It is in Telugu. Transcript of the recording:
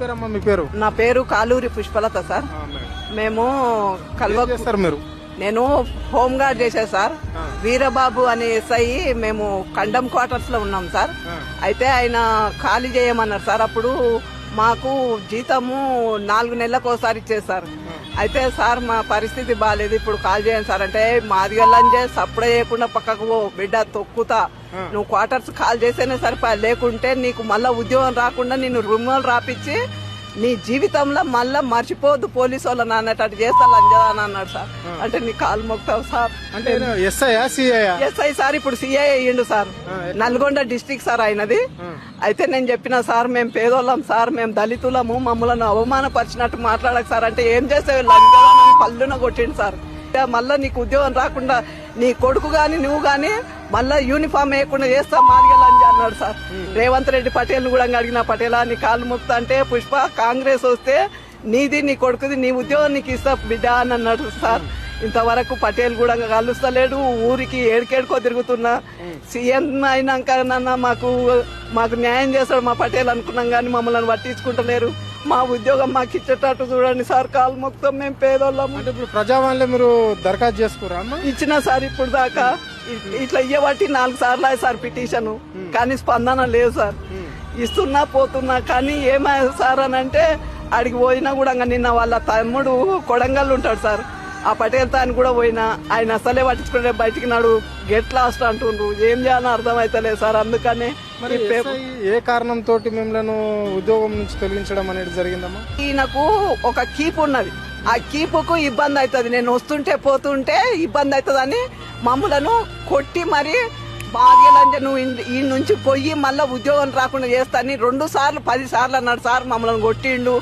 పేరమ్మా మీ పేరు? నా పేరు కాలూరి పుష్పలత సార్. మేము కల్వ ఏం చేస్తారు మీరు? నేను హోమ్ గార్డ్ చేసా సార్. వీరబాబు అనే ఎస్ఐ మేము కండం క్వార్టర్స్లో ఉన్నాం సార్. అయితే ఆయన ఖాళీ చేయమన్నారు సార్. అప్పుడు మాకు జీతము నాలుగు నెలలకు ఒకసారి ఇచ్చేది సార్ అయితే సార్ మా పరిస్థితి బాగాలేదు ఇప్పుడు కాల్ చేయండి సార్ అంటే మాది లంజే సప్పుడే చేయకుండా పక్కకు పో బిడ్డ తొక్కుతా. నువ్వు క్వార్టర్స్ కాల్ చేస్తేనే సరిపా లేకుంటే నీకు మళ్ళా ఉద్యోగం రాకుండా నిన్ను రుమాలు రాపిచ్చి నీ జీవితంలో మళ్ళా మర్చిపోద్దు పోలీసు వాళ్ళని అన్నట్టు చేస్తా అని అన్నాడు సార్. అంటే నీ కాలు మొక్తావు సార్. అంటే ఎస్ఐ సార్ ఇప్పుడు సిఐ అయ్యిండు సార్. నల్గొండ డిస్టిక్ సార్ ఆయనది. అయితే నేను చెప్పిన సార్ మేము పేదోళ్ళం సార్ మేము దళితులము మమ్మల్ని అవమానపరిచినట్టు మాట్లాడక సార్. అంటే ఏం చేసే లంచం పళ్ళున కొట్టిండు సార్. మళ్ళా నీకు ఉద్యోగం రాకుండా నీ కొడుకు గాని నువ్వు గాని మళ్ళా యూనిఫామ్ వేయకుండా చేస్తా మాదిగా లంజ అన్నాడు సార్. రేవంత్ రెడ్డి పటేల్ కూడా అడిగిన పటేలా నీ కాలు ముక్తా అంటే పుష్ప కాంగ్రెస్ వస్తే నీది నీ కొడుకుది నీ ఉద్యోగం నీకు ఇస్తా బిడ్డ అని అన్నాడు సార్. ఇంతవరకు పటేల్ కూడా కలుస్తలేడు ఊరికి ఏడుకేడుకో తిరుగుతున్నా. సీఎం అయినాక నన్న మాకు మాకు న్యాయం చేస్తాడు మా పటేల్ అనుకున్నాం కానీ మమ్మల్ని పట్టించుకుంటలేరు. మా ఉద్యోగం మాకు ఇచ్చేటట్టు చూడండి సార్ కాలు మొత్తం మేము పేదోళ్ళము. అంటే ఇప్పుడు ప్రజావాణిలో మీరు దరఖాస్తు చేసుకురా ఇచ్చిన సార్ ఇప్పుడు దాకా ఇట్లా ఇయ్యబట్టి నాలుగు సార్లు అయ్యి సార్ పిటిషన్. కానీ స్పందన లేదు సార్. ఇస్తున్నా పోతున్నా కానీ ఏమై సార్ అని అంటే అడిగి పోయినా కూడా నిన్న వాళ్ళ తమ్ముడు కొడంగల్ ఉంటాడు సార్. ఆ పటేల్ తాను కూడా పోయినా ఆయన అసలే పట్టించుకుంటే బయటికి నాడు గెట్ లాస్ట్ అంటుండ్రు. ఏం చేయాలో అర్థమైతలేదు సార్ అందుకనే మరి ఏ కారణం తోటి మిమ్మల్ని ఉద్యోగం నుంచి తొలగించడం అనేది జరిగిందమ్మా? ఈయనకు ఒక కీప్ ఉన్నది. ఆ కీపుకు ఇబ్బంది అవుతుంది. నేను వస్తుంటే పోతుంటే ఇబ్బంది అవుతుందని మమ్మలను కొట్టి మరి బాధ్యలంజ నువ్వు ఈ నుంచి పోయి మళ్ళీ ఉద్యోగం రాకుండా చేస్తాని రెండు సార్లు పది సార్లు అన్నాడు సార్ మమ్మల్ని కొట్టిండు.